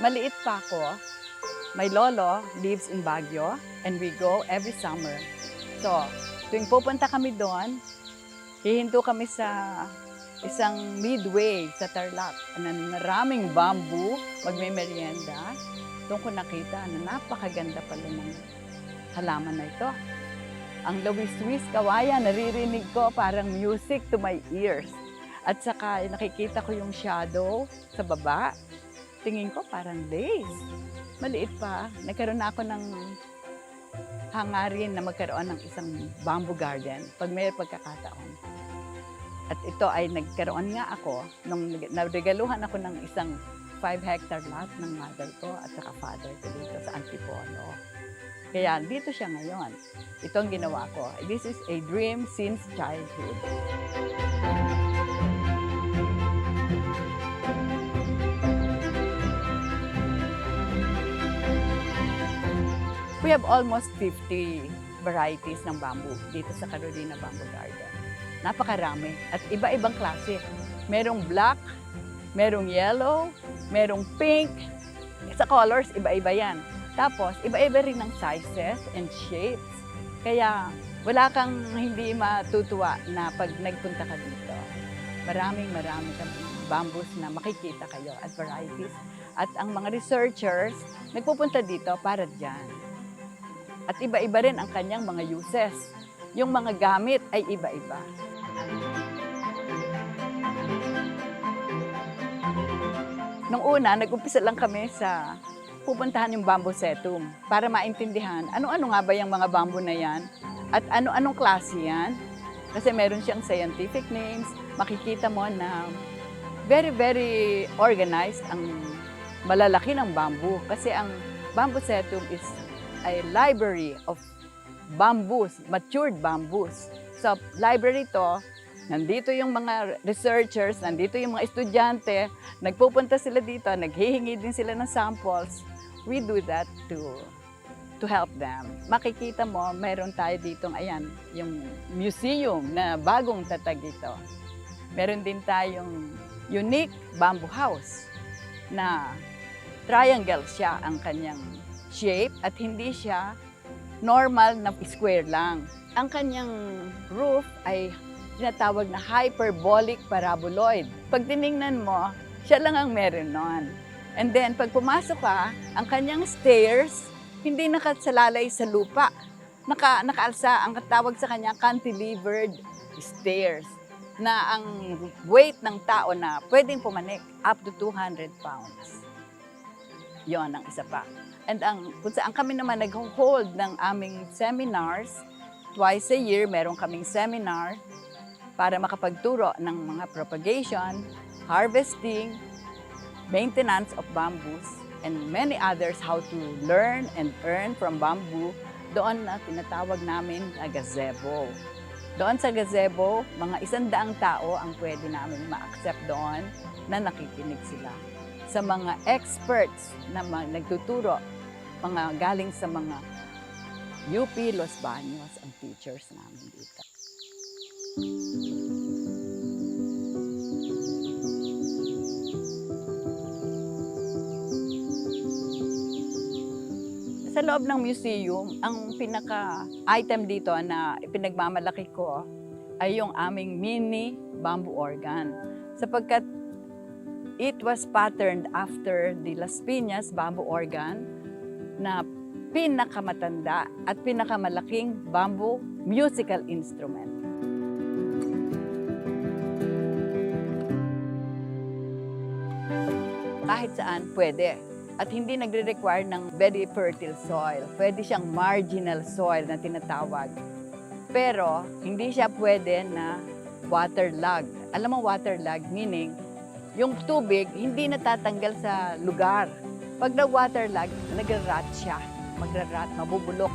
maliit pa ako, my lolo lives in Baguio and we go every summer. So, tuwing pupunta kami doon, hihinto kami sa isang midway sa Tarlac na maraming bamboo, magme-merienda. Doon ko nakita na napakaganda pala ng halaman na ito. Ang lawis-wis kawayan, naririnig ko parang music to my ears. At saka nakikita ko yung shadow sa baba. Tingin ko parang lace. Maliit pa. Nagkaroon na ako ng hangarin na magkaroon ng isang bamboo garden pag may pagkakataon. At ito ay nagkaroon nga ako nung naregaluhan ako ng isang 5 hectare lot ng mother ko at saka father ko dito sa Antipolo. Kaya dito siya ngayon. Ito ang ginawa ko. This is a dream since childhood. We have almost 50 varieties ng bamboo dito sa Carolina Bamboo Garden. Napakarami at iba-ibang klase. Merong black, merong yellow, merong pink. Sa colors, iba-iba yan. Tapos, iba-iba rin ng sizes and shapes. Kaya, wala kang hindi matutuwa na pag nagpunta ka dito. Maraming maraming bamboos na makikita kayo at varieties. At ang mga researchers, nagpupunta dito para dyan. At iba-iba rin ang kanyang mga uses. Yung mga gamit ay iba-iba. Nung una, nag-umpisa lang kami sa pupuntahan yung bamboo setum para maintindihan ano-ano nga ba yung mga bamboo na yan at ano-anong klase yan. Kasi meron siyang scientific names, makikita mo na very, very organized ang malalaki ng bamboo. Kasi ang bamboo setum is a library of bamboos, matured bamboos. So, library to, nandito yung mga researchers, nandito yung mga estudyante, nagpupunta sila dito, naghihingi din sila ng samples. We do that to to help them. Makikita mo, meron tayo dito, ayan, yung museum na bagong tatag ito. Meron din tayong unique bamboo house na triangle siya ang kanyang shape at hindi siya normal na square lang. Ang kanyang roof ay tinatawag na hyperbolic paraboloid. Pag tiningnan mo, siya lang ang meron nun. And then, pag pumasok ka, ang kanyang stairs, hindi nakasalalay sa lupa. Naka, nakaalsa, ang tawag sa kanya cantilevered stairs na ang weight ng tao na pwedeng pumanik up to 200 pounds. Yon ang isa pa. And ang, kung saan kami naman nag-hold ng aming seminars, twice a year meron kaming seminar para makapagturo ng mga propagation, harvesting, maintenance of bamboos, and many others how to learn and earn from bamboo doon na tinatawag namin na gazebo. Doon sa gazebo, mga isandaang tao ang pwede namin ma-accept doon na nakikinig sila. Sa mga experts na nagtuturo, mga galing sa mga UP Los Baños ang teachers namin dito. Sa loob ng museum, ang pinaka-item dito na pinagmamalaki ko ay yung aming mini bamboo organ. Sapagkat it was patterned after the Las Piñas bamboo organ na pinakamatanda at pinakamalaking bamboo musical instrument. Kahit saan, pwede. At hindi nagre-require ng very fertile soil. Pwede siyang marginal soil na tinatawag. Pero, hindi siya pwede na waterlogged. Alam mo waterlogged, meaning, yung tubig hindi natatanggal sa lugar. Pag na-waterlogged, nagra-rot siya. Magra-rot, mabubulok.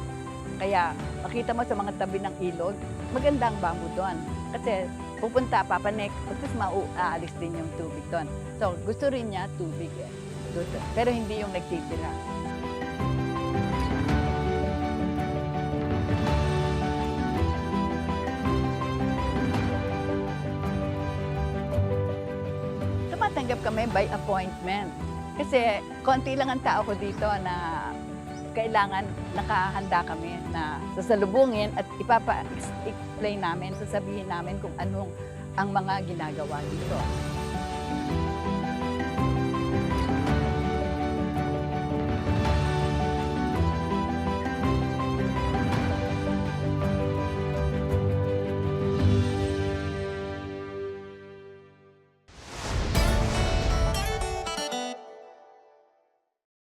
Kaya, makita mo sa mga tabi ng ilog, maganda ang bamboo doon. Kasi pupunta, papanek, tapos mauaalis din yung tubig doon. So, gusto rin niya tubig eh. Pero hindi yung nagtitira. Tumatanggap kami by appointment. Kasi konti lang ang tao ko dito na kailangan nakahanda kami na sasalubungin at ipapa-explain namin, sasabihin namin kung anong ang mga ginagawa dito.